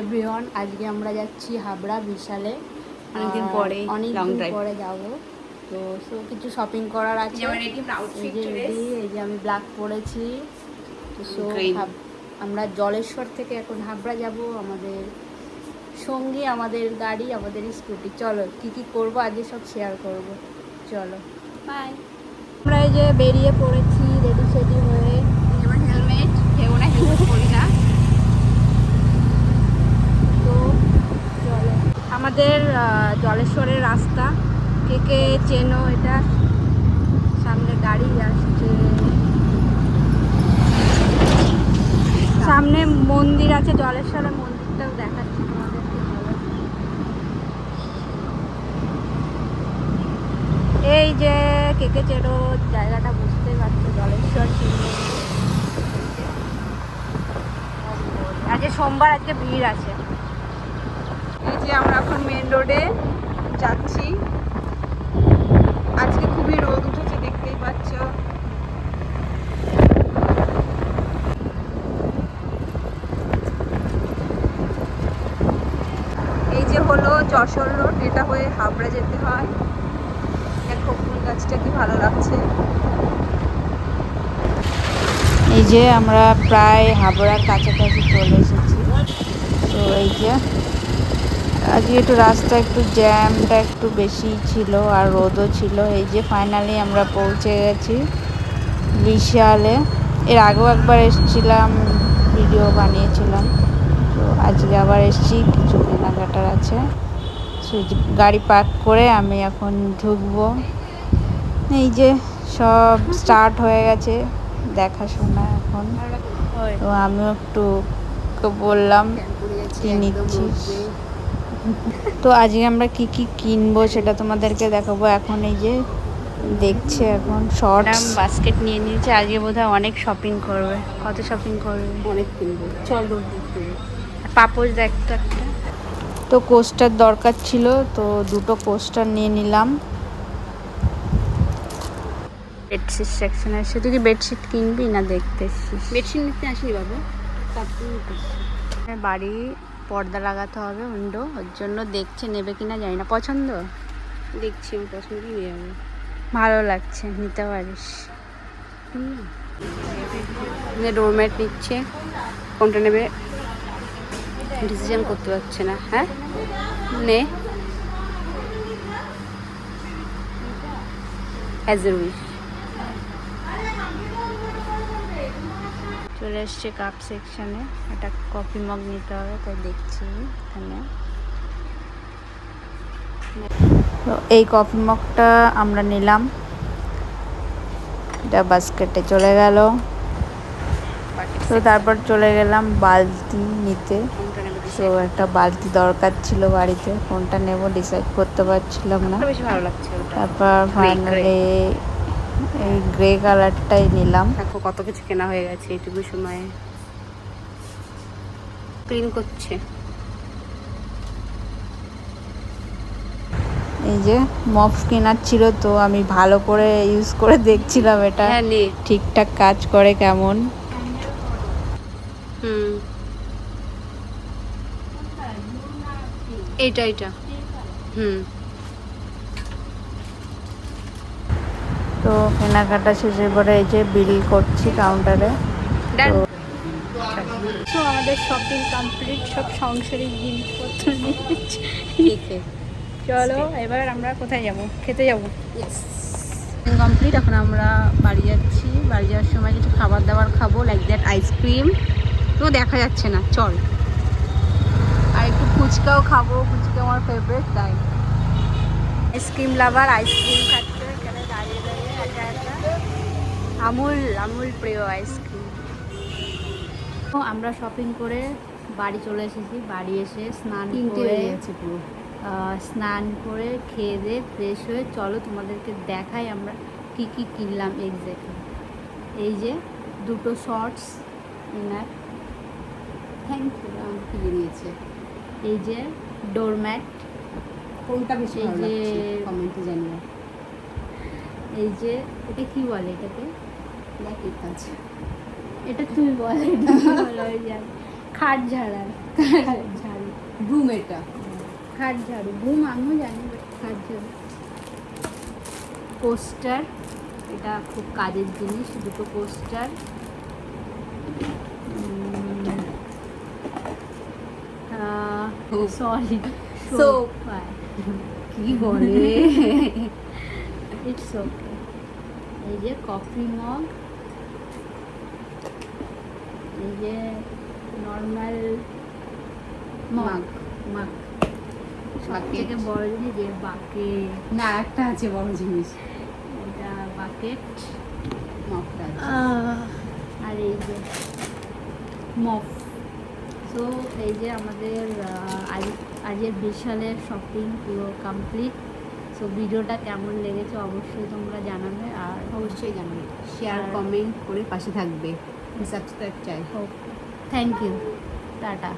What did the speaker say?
Everyone আজকে আমরা যাচ্ছি হাবড়া বিশালে। অনেকদিন পরে, long পরে যাব। তো সো কিছু শপিং করার আছে। এই যে ready, এই যে আমি ব্ল্যাক পরেছি। তো সো। আমরা জলেশ্বর থেকে এখন হাবড়া যাব। আমাদের সঙ্গী আমাদের গাড়ি আমাদের স্কুটি চলো কি কি করব আজকে সব শেয়ার করব। চলো। বাই আমরা এই যে বেরিয়ে পড়েছি রেডি সেডি হয়ে হেলমেট হেলমেট পরি না তো চলো আমাদের জলেশ্বরের রাস্তা। কে কে চেনো এটা? সামনে গাড়ি আসছে। সামনে মন্দির আছে, জলেশ্বরের মন্দিরটাও দেখাচ্ছি। এই যে কে কে চেনো জায়গাটা বুঝতে পারছ, জলেশ্বর শিব আজকে সোমবার, আজকে ভিড় আছে। যে আমরা এখন মেন রোডে যাচ্ছি। আজকে খুবই রোদ উঠেছে, দেখতেই পাচ্ছ। এই যে হলো যশোর রোড এটা হয়ে হাবড়া যেতে হয়। দেখো ফুল গাছটা কি ভালো লাগছে। এই যে আমরা প্রায় হাবড়ার কাছাকাছি চলে এসেছি। তো এই যে আজকে একটু রাস্তা একটু জ্যামটা একটু বেশি ছিল আর রোদও ছিল। এই যে ফাইনালি আমরা পৌঁছে গেছি বিশালে। এর আগেও একবার এসেছিলাম ভিডিও বানিয়েছিলাম। তো আজকে আবার এসেছি কিছু কেনাকাটার আছে। গাড়ি পার্ক করে আমি এখন ঢুকবো। এই যে সব স্টার্ট হয়ে গেছে দেখাশোনা এখন। তো আমিও একটু বললাম কি নিচ্ছিস? তো আজকে আমরা কি কি কিনবো সেটা তোমাদেরকে দেখাবো। এখন এই যে দেখছে এখন শর্টস বাস্কেট নিয়ে নিয়েছে। আজকে বোধহয় অনেক শপিং করবে। কত শপিং করবে? অনেক কিনবো। চল পাপোশ দেখতো একটা। তো কোস্টার দরকার ছিল তো দুটো কোস্টার নিয়ে নিলাম। বেডশিট সেকশন আছে তুই কি বেডশিট কিনবি না দেখতে এসছিস? বেডশিট নিতে আসিনি বাবা। বাড়ি পর্দা লাগাতে হবে উইন্ডো ওর জন্য দেখছে নেবে কিনা জানি না। পছন্দ? দেখছি আমার পছন্দ নিয়ে যাব। ভালো লাগছে নিতে পারিস। ডোরম্যাট নিচ্ছে কোনটা নেবে? ডিসিশন করতে পারছে না হ্যাঁ? নে। অ্যাজ এ উইশ চলে এসছে কাপ সেকশনে একটা কফি মগ নিতে হবে তাই দেখছি এখানে। তো এই কফি মগটা আমরা নিলাম। এটা বাস্কেটে চলে গেল। তো তারপর চলে গেলাম বালতি নিতে। তো একটা বালতি দরকার ছিল বাড়িতে কোনটা নেব ডিসাইড করতে পারছিলাম না। ওটা। তারপর ফাইনালি এই গ্রে কালারটাই নিলাম। দেখো কত কিছু কেনা হয়ে গেছে এইটুকু সময়ে। ক্লিন করছে। এই যে মপ কেনার ছিল তো আমি ভালো করে ইউজ করে দেখছিলাম এটা। হ্যাঁ ঠিকঠাক কাজ করে কেমন। হুম। এইটা এইটা। হুম। তো কেনাকাটা শেষের পরে এই যে বিল করছি কাউন্টারে তো আমাদের শপিং কমপ্লিট সব সংসারিক জিনিসপত্র নিয়েছি চলো এবার আমরা কোথায় যাব? খেতে যাব? কমপ্লিট এখন আমরা বাড়ি যাচ্ছি। বাড়ি যাওয়ার সময় কিছু খাবার দাবার খাব লাইক দ্যাট আইসক্রিম তো দেখা যাচ্ছে না চল। আর একটু ফুচকাও খাব ফুচকা আমার ফেভারিট তাই। আইসক্রিম লাভার আইসক্রিম খাচ্ছে। আমুল আমুল প্রিয় আইসক্রিম আমরা শপিং করে বাড়ি চলে এসেছি। বাড়ি এসে স্নান করে পুরো। স্নান করে খেয়ে দিয়ে ফ্রেশ হয়ে চলো তোমাদেরকে দেখাই আমরা কি কি কিনলাম এক্স্যাক্টলি এই যে দুটো শর্টস ইনার থ্যাংক ইউ আমাকে কিনে দিয়েছে এই যে ডোরম্যাট কোনটা বেশি এই যে- কমেন্টে জানিও। এই যে এটা কি বলে এটাকে? কাজ এটা তুমি বল? খাট ঝাড়ার খাট ঝাড় ব্রুম এটা। খাট ঝাড়ু ঘুম আমিও জানি বাট খাট ঝাড়ু কোস্টার এটা খুব কাজের জিনিস দুটো কোস্টার সরি Soap. কি বলে? ইটস ওকে এই যে কফি মগ এই যে নর্মাল মগ মগ সব. থেকে বড় জিনিস যে বাকেট না একটা আছে বড় জিনিস। এটা বাকেট মগটা আছে। আর এই যে মফ সো এই যে আমাদের আজ আজের বিশালের শপিং পুরো কমপ্লিট সো ভিডিওটা কেমন লেগেছে অবশ্যই তোমরা জানাবে আর অবশ্যই জানাবে। শেয়ার কমেন্ট করে পাশে থাকবে। সাবস্ক্রাইব চাই। Thank you tata